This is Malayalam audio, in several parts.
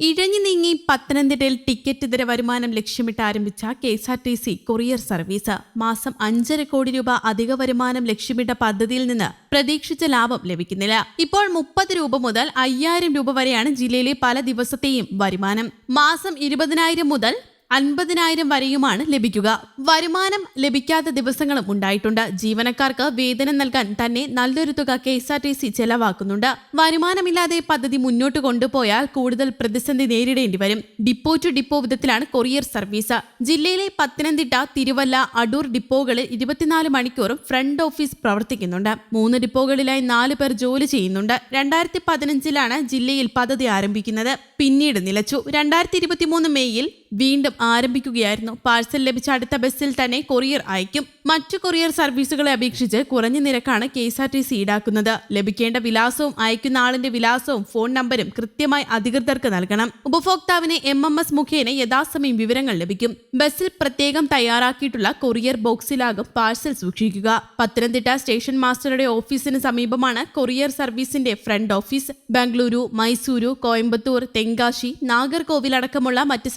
ഇഴഞ്ഞു നീങ്ങി പത്തനംതിട്ടയിൽ ടിക്കറ്റ് ഇതര വരുമാനം ലക്ഷ്യമിട്ട് ആരംഭിച്ച K S R T C courier service മാസം അഞ്ചര കോടി രൂപ അധിക വരുമാനം ലക്ഷ്യമിട്ട പദ്ധതിയിൽ നിന്ന് പ്രതീക്ഷിച്ച ലാഭം ലഭിക്കുന്നില്ല. ഇപ്പോൾ മുപ്പത് രൂപ മുതൽ അയ്യായിരം രൂപ വരെയാണ് ജില്ലയിലെ പല ദിവസത്തെയും വരുമാനം. മാസം ഇരുപതിനായിരം മുതൽ അൻപതിനായിരം വരെയുമാണ് ലഭിക്കുക. വരുമാനം ലഭിക്കാത്ത ദിവസങ്ങളും ഉണ്ടായിട്ടുണ്ട്. ജീവനക്കാർക്ക് വേതനം നൽകാൻ തന്നെ നല്ലൊരു തുക K S R T C ചെലവാക്കുന്നുണ്ട്. വരുമാനമില്ലാതെ പദ്ധതി മുന്നോട്ട് കൊണ്ടുപോയാൽ കൂടുതൽ പ്രതിസന്ധി നേരിടേണ്ടി വരും. ഡിപ്പോ ടു ഡിപ്പോ വിധത്തിലാണ് കൊറിയർ സർവീസ്. ജില്ലയിലെ പത്തനംതിട്ട തിരുവല്ല അടൂർ ഡിപ്പോകളിൽ ഇരുപത്തിനാല് മണിക്കൂറും ഫ്രണ്ട് ഓഫീസ് പ്രവർത്തിക്കുന്നുണ്ട്. മൂന്ന് ഡിപ്പോകളിലായി നാല് പേർ ജോലി ചെയ്യുന്നുണ്ട്. രണ്ടായിരത്തി പതിനഞ്ചിലാണ് ജില്ലയിൽ പദ്ധതി ആരംഭിക്കുന്നത്. പിന്നീട് നിലച്ചു. രണ്ടായിരത്തി ഇരുപത്തിമൂന്ന് മെയ്യിൽ വീണ്ടും ആരംഭിക്കുകയായിരുന്നു. പാഴ്സൽ ലഭിച്ച അടുത്ത ബസ്സിൽ തന്നെ കൊറിയർ അയക്കും. മറ്റു കൊറിയർ സർവീസുകളെ അപേക്ഷിച്ച് കുറഞ്ഞ നിരക്കാണ് K S R T C ഈടാക്കുന്നത്. ലഭിക്കേണ്ട വിലാസവും അയക്കുന്ന ആളിന്റെ വിലാസവും ഫോൺ നമ്പരും കൃത്യമായി അധികൃതർക്ക് നൽകണം. ഉപഭോക്താവിന് എം എം എസ് മുഖേന യഥാസമയം വിവരങ്ങൾ ലഭിക്കും. ബസ്സിൽ പ്രത്യേകം തയ്യാറാക്കിയിട്ടുള്ള കൊറിയർ ബോക്സിലാകും പാഴ്സൽ സൂക്ഷിക്കുക. പത്തനംതിട്ട സ്റ്റേഷൻ മാസ്റ്ററുടെ ഓഫീസിന് സമീപമാണ് കൊറിയർ സർവീസിന്റെ ഫ്രണ്ട് ഓഫീസ്. ബംഗളൂരു മൈസൂരു കോയമ്പത്തൂർ തെങ്കാശി നാഗർകോവിൽ അടക്കമുള്ള മറ്റ്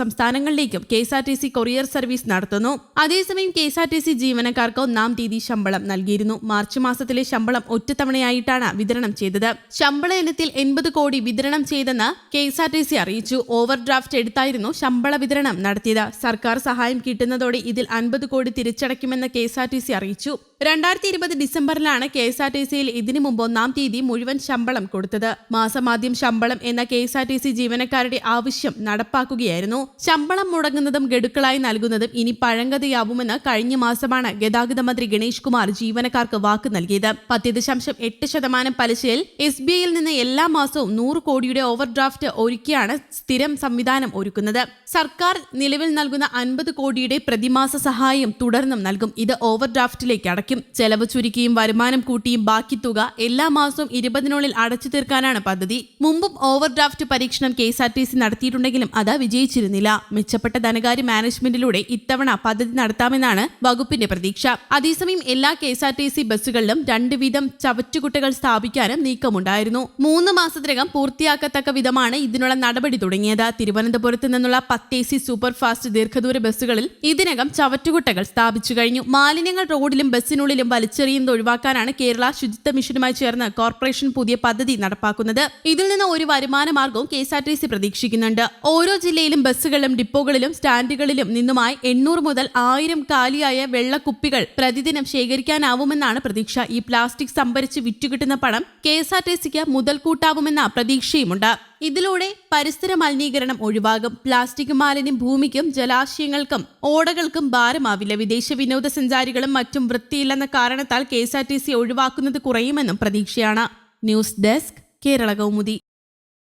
സംസ്ഥാനങ്ങളിലേക്കും K S R T C courier service നടത്തുന്നു. അതേസമയം K S R T C ജീവനക്കാർക്ക് ഒന്നാം തീയതി ശമ്പളം നൽകിയിരുന്നു. മാർച്ച് മാസത്തിലെ ശമ്പളം ഒറ്റത്തവണയായിട്ടാണ് വിതരണം ചെയ്തത്. ശമ്പള ഇനത്തിൽ എൺപത് കോടി വിതരണം ചെയ്തെന്ന് K S R T C അറിയിച്ചു. ഓവർ ഡ്രാഫ്റ്റ് എടുത്തായിരുന്നു ശമ്പള വിതരണം നടത്തിയത്. സർക്കാർ സഹായം കിട്ടുന്നതോടെ ഇതിൽ അൻപത് കോടി തിരിച്ചടയ്ക്കുമെന്ന് K S R T C അറിയിച്ചു. രണ്ടായിരത്തി ഇരുപത് ഡിസംബറിലാണ് കെ എസ് ആർ ടി സിയിൽ ഇതിനു മുമ്പ് ഒന്നാം തീയതി മുഴുവൻ ശമ്പളം കൊടുത്തത്. മാസമാദ്യം ശമ്പളം എന്ന K S R T C ജീവനക്കാരുടെ ആവശ്യം നടപ്പാക്കുകയായിരുന്നു. ശമ്പളം മുടങ്ങുന്നതും ഗഡുക്കളായി നൽകുന്നതും ഇനി പഴങ്കതയാവുമെന്ന് കഴിഞ്ഞ മാസമാണ് ഗതാഗത മന്ത്രി ഗണേഷ് കുമാർ ജീവനക്കാർക്ക് വാക്ക് നൽകിയത്. പത്ത് ദശാംശം എട്ട് ശതമാനം പലിശയിൽ എസ് ബി ഐയിൽ നിന്ന് എല്ലാ മാസവും നൂറ് കോടിയുടെ ഓവർ ഡ്രാഫ്റ്റ് ഒരുക്കിയാണ് സ്ഥിരം സംവിധാനം ഒരുക്കുന്നത്. സർക്കാർ നിലവിൽ നൽകുന്ന അൻപത് കോടിയുടെ പ്രതിമാസ സഹായം തുടർന്നും നൽകും. ഇത് ഓവർ ഡ്രാഫ്റ്റിലേക്ക് അടയ്ക്കും ചെലവ് ചുരുക്കിയും വരുമാനം കൂട്ടിയും ബാക്കി തുക എല്ലാ മാസവും ഇരുപതിനുള്ളിൽ അടച്ചു തീർക്കാനാണ് പദ്ധതി. മുമ്പും ഓവർ ഡ്രാഫ്റ്റ് പരീക്ഷണം K S R T C നടത്തിയിട്ടുണ്ടെങ്കിലും അത് വിജയിച്ചിരുന്നില്ല. മെച്ചപ്പെട്ട ധനകാര്യ മാനേജ്മെന്റിലൂടെ ഇത്തവണ പദ്ധതി നടത്താമെന്നാണ് വകുപ്പിന്റെ പ്രതീക്ഷ. അതേസമയം എല്ലാ K S R T C ബസ്സുകളിലും രണ്ട് വീതം ചവറ്റുകുട്ടകൾ സ്ഥാപിക്കാനും നീക്കമുണ്ടായിരുന്നു. മൂന്ന് മാസത്തിനകം പൂർത്തിയാക്കത്തക്ക വിധമാണ് ഇതിനുള്ള നടപടി തുടങ്ങിയത്. തിരുവനന്തപുരത്ത് നിന്നുള്ള പത്ത് എ സി സൂപ്പർ ഫാസ്റ്റ് ദീർഘദൂര ബസ്സുകളിൽ ഇതിനകം ചവറ്റുകുട്ടകൾ സ്ഥാപിച്ചു കഴിഞ്ഞു. മാലിന്യങ്ങൾ റോഡിലും ബസ്സിനുള്ളിലും വലിച്ചെറിയുന്നത് ഒഴിവാക്കാനാണ് കേരള ശുചിത്വ മിഷനുമായി ചേർന്ന് കോർപ്പറേഷൻ പുതിയ പദ്ധതി നടപ്പാക്കുന്നത്. ഇതിൽ നിന്ന് ഒരു വരുമാന മാർഗവും K S R T C പ്രതീക്ഷിക്കുന്നുണ്ട്. ഓരോ ജില്ലയിലും ബസ്സുകളിലും ഡിപ്പോകളിലും സ്റ്റാൻഡുകളിലും നിന്നുമായി എണ്ണൂറ് മുതൽ ആയിരം കാലിയായ വെള്ളക്കുപ്പികൾ പ്രതിദിനം ശേഖരിക്കാനാവുമെന്നാണ് പ്രതീക്ഷ. ഈ പ്ലാസ്റ്റിക് സംഭരിച്ച് വിറ്റുകിട്ടുന്ന പണം കെ എസ് ആർ ടി സിക്ക് മുതൽക്കൂട്ടാവുമെന്ന പ്രതീക്ഷയുമുണ്ട്. ഇതിലൂടെ പരിസര മലിനീകരണം ഒഴിവാകും. പ്ലാസ്റ്റിക് മാലിന്യം ഭൂമിക്കും ജലാശയങ്ങൾക്കും ഓടകൾക്കും ഭാരമാവില്ല. വിദേശ വിനോദസഞ്ചാരികളും മറ്റും വൃത്തിയില്ലെന്ന കാരണത്താൽ കെ ഒഴിവാക്കുന്നത് കുറയുമെന്നും പ്രതീക്ഷയാണ്. News desk Kerala Kaumudi.